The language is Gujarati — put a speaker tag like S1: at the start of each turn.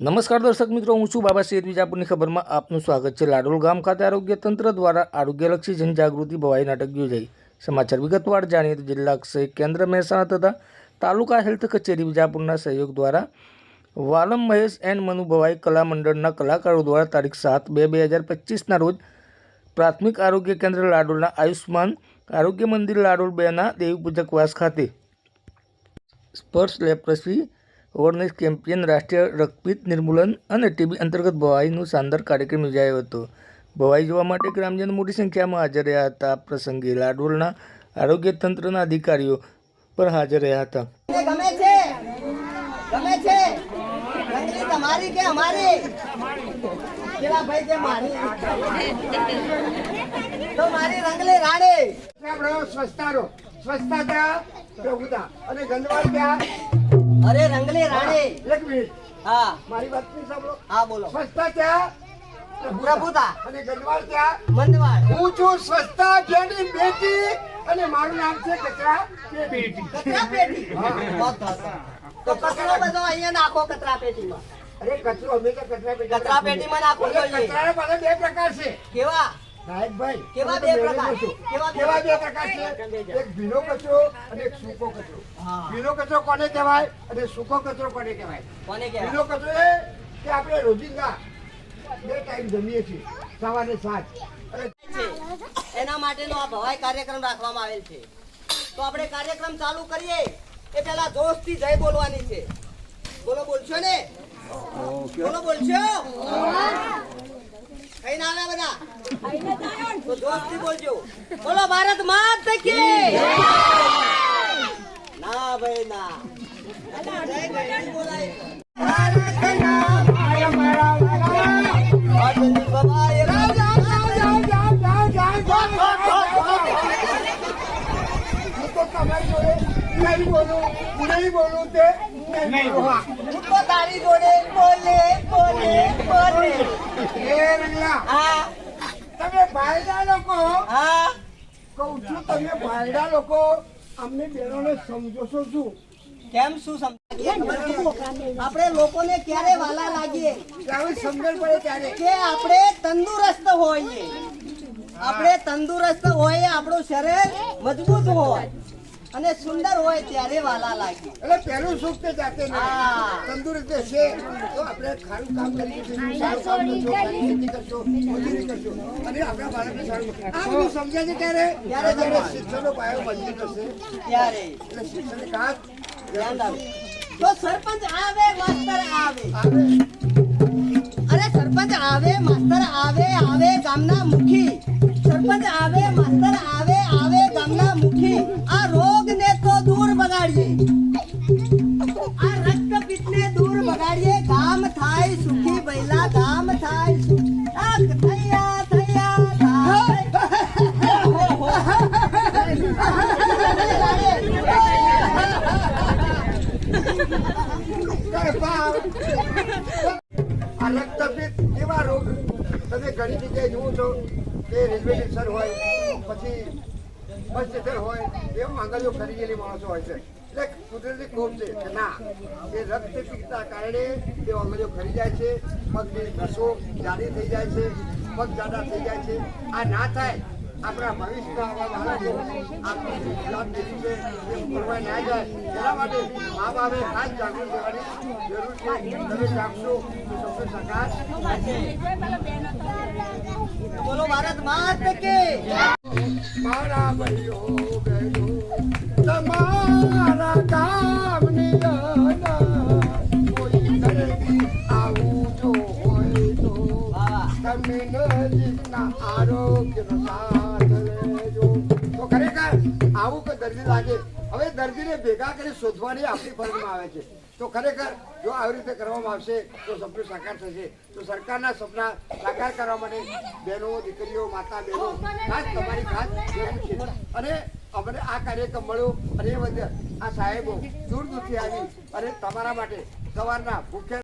S1: નમસ્કાર દર્શક મિત્રો, હું છું બાબા શેર વિજાપુરની ખબરમાં આપનું સ્વાગત છે. લાડોલ ગામ ખાતે આરોગ્ય તંત્ર દ્વારા આરોગ્યલક્ષી જનજાગૃતિ ભવાઈ નાટક યોજાઈ. સમાચાર વિગતવાર જાણીએ તો જિલ્લા કક્ષાએ કેન્દ્ર મહેસાણા તથા તાલુકા હેલ્થ કચેરી વિજાપુરના સહયોગ દ્વારા વાલમ મહેશ એન્ડ મનુ ભવાઈ કલા મંડળના કલાકારો દ્વારા તારીખ સાત બે બે હજાર પચીસના રોજ પ્રાથમિક આરોગ્ય કેન્દ્ર લાડોલના આયુષ્માન આરોગ્ય મંદિર લાડોલ બેના દેવી પૂજક ખાતે સ્પર્શ લેપ્રસી અવેરનેસ કેમ્પિયન રાષ્ટ્રીય રક્તપિત નિર્મૂલન અને ટીબી અંતર્ગત ભવાઈનું શાનદાર કાર્યક્રમ યોજાયો હતો. ભવાઈ જોવા માટે ગ્રામજનો મોટી સંખ્યામાં હાજર રહ્યા હતા. આ પ્રસંગે લાડોલના આરોગ્ય તંત્રના અધિકારીઓ પણ હાજર રહ્યા હતા.
S2: ગમે છે? ગમે છે? તમારી કે અમારી? પેલા ભાઈ કે મારી? તો મારી રંગલી રાણી.
S3: આપણો સ્વચ્છતાનો સ્વચ્છતા પ્રભુતા અને ગંદવાડ ત્યાં.
S2: અરે રંગલી રાણી.
S3: એક મિનિટ.
S2: હા.
S3: મારી વાતની સાંભળો.
S2: હા બોલો.
S3: સ્વચ્છતા ત્યાં
S2: પ્રભુતા.
S3: અને ગંદવાડ ત્યાં
S2: મંદવાળ.
S3: હું છું સ્વચ્છતા જેની બેટી અને મારું નામ છે કચરા પેટી.
S2: કચરા પેટી? બહુ તો કચરો બધો અહીંયા નાખો કચરા પેટીમાં.
S3: અરે કચરો હંમેશા કચરા પેટી
S2: કચરા પેટીમાં
S3: નાખો પાછળ બે પ્રકાર છે.
S2: કેવા?
S3: સાહેબભાઈ
S2: કેવા બે પ્રકાર? કેવા બે પ્રકાર?
S3: છે? એક ભીનો કચરો અને એક સૂકો કચરો. ભીનો કચરો કોને કહેવાય અને સૂકો કચરો કોને કહેવાય?
S2: કોને કહેવાય?
S3: ભીનો કચરો એ કે આપણે રોજિંદા બે ટાઈમ જમીએ છીએ સવારે સાંજ. અને
S2: એના માટેનો આ ભવાઈ કાર્યક્રમ રાખવામાં આવેલ છે. તો આપણે કાર્યક્રમ ચાલુ કરીએ એ પહેલા જોશથી જય બોલવાની છે. બોલો બોલશો ને? બોલો બોલશો કઈ ના આવે બધા જોશથી બોલજો. બોલો, ભારત માતા કી ના ભાઈ, ના. તારી જોડે બોલે બોલે બોલે હા
S3: તમે ભાઈડા લોકો
S2: હા.
S3: કહું છું તમે ભાઈડા લોકો અમને બહેનોને સમજો છો શું?
S2: કેમ શું સમજાય આપણે લોકોને ક્યારે વાલા લાગીએ?
S3: સમજણ પડે ત્યારે.
S2: કે આપણે તંદુરસ્ત હોઈએ. આપણે તંદુરસ્ત હોઈએ આપણું શરીર મજબૂત હોય. અને સુંદર હોય ત્યારે વાલા લાગે.
S3: એટલે પહેલું સુખ તે જાતે તંદુરસ્ત છે. તો આપણે ખારું કામ કરીએ છીએ સારું કામ કરશો ખેતી કરશો મજૂરી કરશો અને આપણા બાળકને સારું આ બધું સમજાય છે ત્યારે
S2: ત્યારે
S3: જ્યારે શિક્ષણનો પાયો મજબૂત હશે
S2: ત્યારે
S3: એટલે શિક્ષણ કાચ
S2: ધ્યાન આવે તો સરપંચ આવે માસ્તર આવે.
S3: આવે.
S2: અરે સરપંચ આવે માસ્તર આવે આવે ગામના મુખી. સરપંચ આવે માસ્તર થાય સુખી બૈલા ધામ થાય સુખ થયા થયા
S3: રોગ તમે ઘણી જગ્યાએ જુઓ છો કે રેલવે સ્ટેશન હોય, પછી બસ સ્ટેશન હોય, એવા માંગણીઓ ખરીદેલી માણસો હોય છે. એટલે કુદરતી કોપ છે કે ના એ રક્તપિત્તના કારણે તે માંગણીઓ ખરી જાય છે, પગની નસો જાડી થઈ જાય છે, પગ જાડા થઈ જાય છે. આ ના થાય, આપણા ભવિષ્યના ના જાય. એના માટે મા બાપે ખાસ છે.
S2: બોલો ભારત
S3: મારા ભાઈઓ ખરેખર આવું કે દર્દી લાગે, હવે દર્દીને ભેગા કરી શોધવાની આપણી ફરજમાં આવે છે. તો ખરેખર જો આવી રીતે કરવામાં આવશે, તો સપનું સાકાર થશે. તો સરકારના સપના સાકાર કરવા માટે બહેનો, દીકરીઓ માતા બહેનો ખાસ તમારી ખાસ અને અમને આ કાર્યક્રમ મળ્યો અને એ આ સાહેબો દૂર દૂરથી આવી અને તમારા માટે સવારના ભૂખ્યા